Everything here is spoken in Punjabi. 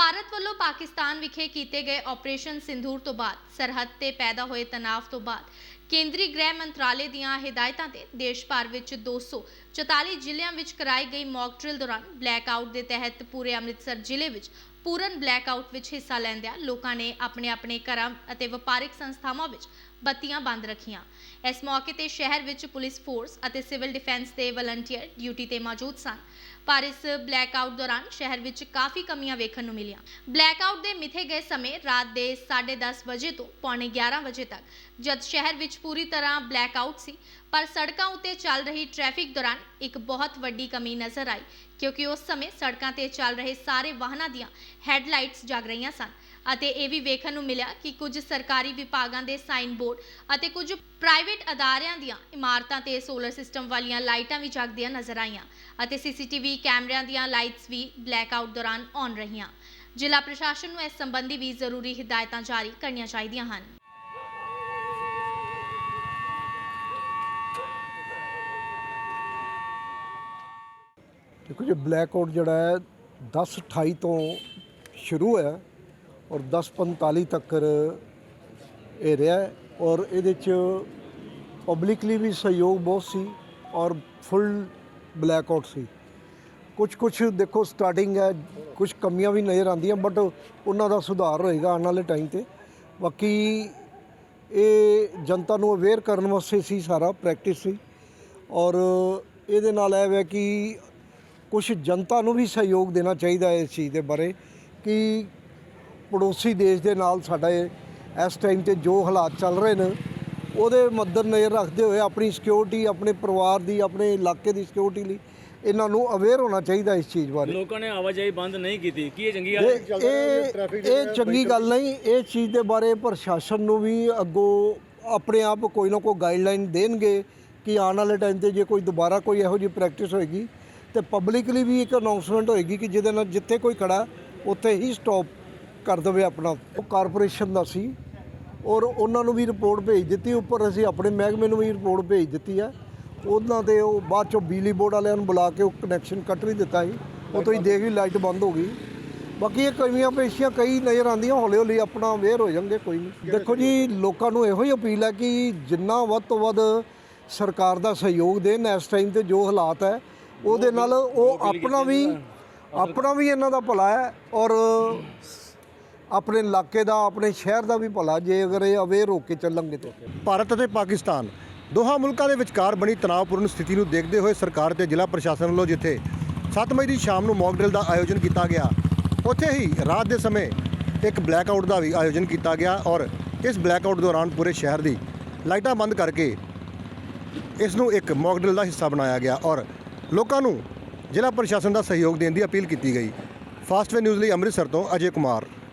ਭਾਰਤ ਵੱਲੋਂ ਪਾਕਿਸਤਾਨ ਵਿਖੇ ਕੀਤੇ ਗਏ ਆਪਰੇਸ਼ਨ ਸਿੰਧੂਰ ਤੋਂ ਬਾਅਦ ਸਰਹੱਦ ਤੇ ਪੈਦਾ ਹੋਏ ਤਣਾਅ ਤੋਂ ਬਾਅਦ ਕੇਂਦਰੀ ਗ੍ਰਹਿ ਮੰਤਰਾਲੇ ਦੀਆਂ ਹਦਾਇਤਾਂ ਤੇ ਦੇਸ਼ ਭਰ ਵਿੱਚ 244 ਜ਼ਿਲ੍ਹਿਆਂ ਵਿੱਚ ਕਰਾਈ ਗਈ ਮੌਕ ਡਰਿਲ ਦੌਰਾਨ ਬਲੈਕ ਆਊਟ ਦੇ ਤਹਿਤ ਪੂਰੇ ਅੰਮ੍ਰਿਤਸਰ ਜ਼ਿਲ੍ਹੇ ਵਿੱਚ ਪੂਰਨ ਬਲੈਕ ਆਊਟ ਵਿੱਚ ਹਿੱਸਾ ਲੈਂਦਿਆਂ ਲੋਕਾਂ ਨੇ ਆਪਣੇ ਆਪਣੇ ਘਰਾਂ ਅਤੇ ਵਪਾਰਿਕ ਸੰਸਥਾਵਾਂ ਵਿੱਚ ਬੱਤੀਆਂ ਬੰਦ ਰੱਖੀਆਂ। ਇਸ ਮੌਕੇ ਤੇ ਸ਼ਹਿਰ ਵਿੱਚ ਪੁਲਿਸ ਫੋਰਸ ਅਤੇ ਸਿਵਲ ਡਿਫੈਂਸ ਦੇ ਵਲੰਟੀਅਰ ਡਿਊਟੀ ਤੇ ਮੌਜੂਦ ਸਨ। ਪਰ ਇਸ ਬਲੈਕ ਆਊਟ ਦੌਰਾਨ ਸ਼ਹਿਰ ਵਿੱਚ ਕਾਫੀ ਕਮੀਆਂ ਵੇਖਣ ਨੂੰ ਮਿਲੀਆਂ। ਬਲੈਕ ਆਊਟ ਦੇ ਮਿਥੇ ਗਏ ਸਮੇਂ ਰਾਤ ਦੇ 10:30 ਵਜੇ ਤੋਂ ਪੌਣੇ 11 ਵਜੇ ਤੱਕ ਜਦ ਸ਼ਹਿਰ ਵਿੱਚ ਪੂਰੀ ਤਰ੍ਹਾਂ ਬਲੈਕ ਆਊਟ ਸੀ, ਪਰ ਸੜਕਾਂ ਉੱਤੇ ਚੱਲ ਰਹੀ ਟ੍ਰੈਫਿਕ ਦੌਰਾਨ ਇੱਕ ਬਹੁਤ ਵੱਡੀ ਕਮੀ ਨਜ਼ਰ ਆਈ ਕਿਉਂਕਿ ਉਸ ਸਮੇਂ ਸੜਕਾਂ ਤੇ ਚੱਲ ਰਹੇ ਸਾਰੇ ਵਾਹਨਾਂ ਦੀਆਂ ਹੈਡਲਾਈਟਸ ਜਗ ਰਹੀਆਂ ਸਨ ਅਤੇ ਇਹ ਵੀ ਵੇਖਣ ਨੂੰ ਮਿਲਿਆ ਕਿ ਕੁਝ ਸਰਕਾਰੀ ਵਿਭਾਗਾਂ ਦੇ ਸਾਈਨ ਬੋਰਡ ਅਤੇ ਕੁਝ ਪ੍ਰਾਈਵੇਟ ਅਦਾਰਿਆਂ ਦੀਆਂ ਇਮਾਰਤਾਂ ਤੇ ਸੋਲਰ ਸਿਸਟਮ ਵਾਲੀਆਂ ਲਾਈਟਾਂ ਵੀ ਜਗਦੀਆਂ ਨਜ਼ਰ ਆਈਆਂ ਅਤੇ ਸੀਸੀਟੀਵੀ ਕੈਮਰਿਆਂ ਦੀਆਂ ਲਾਈਟਸ ਵੀ ਬਲੈਕ ਆਊਟ ਦੌਰਾਨ ਔਨ ਰਹੀਆਂ। ਜ਼ਿਲ੍ਹਾ ਪ੍ਰਸ਼ਾਸਨ ਨੂੰ ਇਸ ਸੰਬੰਧੀ ਵੀ ਜ਼ਰੂਰੀ ਹਦਾਇਤਾਂ ਜਾਰੀ ਕਰਨੀਆਂ ਚਾਹੀਦੀਆਂ ਹਨ। ਦੇਖੋ ਜੀ ਬਲੈਕ ਆਊਟ ਜਿਹੜਾ ਹੈ 10:28 ਤੋਂ ਸ਼ੁਰੂ ਹੋਇਆ ਔਰ 10:45 ਤੱਕ ਇਹ ਰਿਹਾ ਔਰ ਇਹਦੇ ਚ ਪਬਲਿਕਲੀ ਵੀ ਸਹਿਯੋਗ ਬਹੁਤ ਸੀ ਔਰ ਫੁੱਲ ਬਲੈਕ ਆਊਟ ਸੀ। ਕੁਝ ਕੁਝ ਦੇਖੋ ਸਟਾਰਟਿੰਗ ਹੈ ਕੁਝ ਕਮੀਆਂ ਵੀ ਨਜ਼ਰ ਆਉਂਦੀਆਂ ਬਟ ਉਹਨਾਂ ਦਾ ਸੁਧਾਰ ਹੋਏਗਾ ਆਉਣ ਵਾਲੇ ਟਾਈਮ ਤੇ। ਬਾਕੀ ਇਹ ਜਨਤਾ ਨੂੰ ਅਵੇਅਰ ਕਰਨ ਵਾਸਤੇ ਸੀ ਸਾਰਾ ਪ੍ਰੈਕਟਿਸ ਸੀ ਔਰ ਇਹਦੇ ਨਾਲ ਇਹ ਹੈ ਕਿ ਕੁਝ ਜਨਤਾ ਨੂੰ ਵੀ ਸਹਿਯੋਗ ਦੇਣਾ ਚਾਹੀਦਾ ਇਸ ਚੀਜ਼ ਦੇ ਬਾਰੇ ਕਿ ਪੜੋਸੀ ਦੇਸ਼ ਦੇ ਨਾਲ ਸਾਡਾ ਇਸ ਟਾਈਮ ਤੇ ਜੋ ਹਾਲਾਤ ਚੱਲ ਰਹੇ ਨੇ ਉਹਦੇ ਮੱਦਰ ਨਜ਼ਰ ਰੱਖਦੇ ਹੋਏ ਆਪਣੀ ਸਿਕਿਉਰਿਟੀ ਆਪਣੇ ਪਰਿਵਾਰ ਦੀ ਆਪਣੇ ਇਲਾਕੇ ਦੀ ਸਿਕਿਉਰਿਟੀ ਲਈ ਇਹਨਾਂ ਨੂੰ ਅਵੇਅਰ ਹੋਣਾ ਚਾਹੀਦਾ ਇਸ ਚੀਜ਼ ਬਾਰੇ। ਲੋਕਾਂ ਨੇ ਆਵਾਜਾਈ ਬੰਦ ਨਹੀਂ ਕੀਤੀ। ਕੀ ਇਹ ਚੰਗੀ ਗੱਲ ਇਹ ਇਹ ਚੰਗੀ ਗੱਲ ਨਹੀਂ ਇਹ ਚੀਜ਼ ਦੇ ਬਾਰੇ ਪ੍ਰਸ਼ਾਸਨ ਨੂੰ ਵੀ ਅੱਗੋਂ ਆਪਣੇ ਆਪ ਕੋਈ ਨਾ ਕੋਈ ਗਾਈਡਲਾਈਨ ਦੇਣਗੇ ਕਿ ਆਉਣ ਵਾਲੇ ਟਾਈਮ ਤੇ ਜੇ ਕੋਈ ਦੁਬਾਰਾ ਕੋਈ ਇਹੋ ਜਿਹੀ ਪ੍ਰੈਕਟਿਸ ਹੋਏਗੀ ਤੇ ਪਬਲਿਕਲੀ ਵੀ ਇੱਕ ਅਨਾਉਂਸਮੈਂਟ ਹੋਏਗੀ ਕਿ ਜਿਹਦੇ ਨਾਲ ਜਿੱਥੇ ਕੋਈ ਖੜਾ, ਉੱਥੇ ਹੀ ਸਟਾਪ ਕਰ ਦੇਵੇ ਆਪਣਾ। ਉਹ ਕਾਰਪੋਰੇਸ਼ਨ ਦਾ ਸੀ ਔਰ ਉਹਨਾਂ ਨੂੰ ਵੀ ਰਿਪੋਰਟ ਭੇਜ ਦਿੱਤੀ, ਉੱਪਰ ਅਸੀਂ ਆਪਣੇ ਮਹਿਕਮੇ ਨੂੰ ਵੀ ਰਿਪੋਰਟ ਭੇਜ ਦਿੱਤੀ ਹੈ ਉਹਨਾਂ ਦੇ ਉਹ ਬਾਅਦ ਚੋਂ ਬਿਜਲੀ ਬੋਰਡ ਵਾਲਿਆਂ ਨੂੰ ਬੁਲਾ ਕੇ ਉਹ ਕਨੈਕਸ਼ਨ ਕੱਟ ਨਹੀਂ ਦਿੱਤਾ ਸੀ। ਉਹ ਤੁਸੀਂ ਦੇਖ ਵੀ ਲਾਈਟ ਬੰਦ ਹੋ ਗਈ। ਬਾਕੀ ਇਹ ਕਮੀਆਂ ਪੇਸ਼ੀਆਂ ਕਈ ਨਜ਼ਰ ਆਉਂਦੀਆਂ ਹੌਲੀ ਹੌਲੀ ਆਪਣਾ ਅਵੇਅਰ ਹੋ ਜਾਣਗੇ, ਕੋਈ ਨਹੀਂ। ਦੇਖੋ ਜੀ, ਲੋਕਾਂ ਨੂੰ ਇਹੋ ਹੀ ਅਪੀਲ ਹੈ ਕਿ ਜਿੰਨਾ ਵੱਧ ਤੋਂ ਵੱਧ ਸਰਕਾਰ ਦਾ ਸਹਿਯੋਗ ਦੇਣ, ਇਸ ਟਾਈਮ ਤੇ ਜੋ ਹਾਲਾਤ ਹੈ ਉਹਦੇ ਨਾਲ ਉਹ ਆਪਣਾ ਵੀ ਆਪਣਾ ਵੀ ਇਹਨਾਂ ਦਾ ਭਲਾ ਹੈ ਔਰ ਆਪਣੇ ਇਲਾਕੇ ਦਾ ਆਪਣੇ ਸ਼ਹਿਰ ਦਾ ਵੀ ਭਲਾ ਜੇ ਅਗਰ ਇਹ ਅਵੇਅਰ ਹੋ ਕੇ ਚੱਲਣਗੇ ਤਾਂ। ਭਾਰਤ ਅਤੇ ਪਾਕਿਸਤਾਨ ਦੋਹਾਂ ਮੁਲਕਾਂ ਦੇ ਵਿਚਕਾਰ ਬਣੀ ਤਣਾਅਪੂਰਨ ਸਥਿਤੀ ਨੂੰ ਦੇਖਦੇ ਹੋਏ ਸਰਕਾਰ ਤੇ ਜ਼ਿਲ੍ਹਾ ਪ੍ਰਸ਼ਾਸਨ ਵੱਲੋਂ ਜਿੱਥੇ 7 ਮਈ ਦੀ ਸ਼ਾਮ ਨੂੰ ਮੌਕ ਡਰਿਲ ਦਾ ਆਯੋਜਨ ਕੀਤਾ ਗਿਆ ਉੱਥੇ ਹੀ ਰਾਤ ਦੇ ਸਮੇਂ ਇੱਕ ਬਲੈਕ ਆਊਟ ਦਾ ਵੀ ਆਯੋਜਨ ਕੀਤਾ ਗਿਆ ਔਰ ਇਸ ਬਲੈਕ ਆਊਟ ਦੌਰਾਨ ਪੂਰੇ ਸ਼ਹਿਰ ਦੀ ਲਾਈਟਾਂ ਬੰਦ ਕਰਕੇ ਇਸ ਨੂੰ ਇੱਕ ਮੌਕ ਡਰਿਲ ਦਾ ਹਿੱਸਾ ਬਣਾਇਆ ਗਿਆ ਔਰ ਲੋਕਾਂ ਨੂੰ ਜ਼ਿਲ੍ਹਾ ਪ੍ਰਸ਼ਾਸਨ ਦਾ ਸਹਿਯੋਗ ਦੇਣ ਦੀ ਅਪੀਲ ਕੀਤੀ ਗਈ। ਫਾਸਟਵੇ ਨਿਊਜ਼ ਲਈ ਅੰਮ੍ਰਿਤਸਰ ਤੋਂ ਅਜੇ ਕੁਮਾਰ।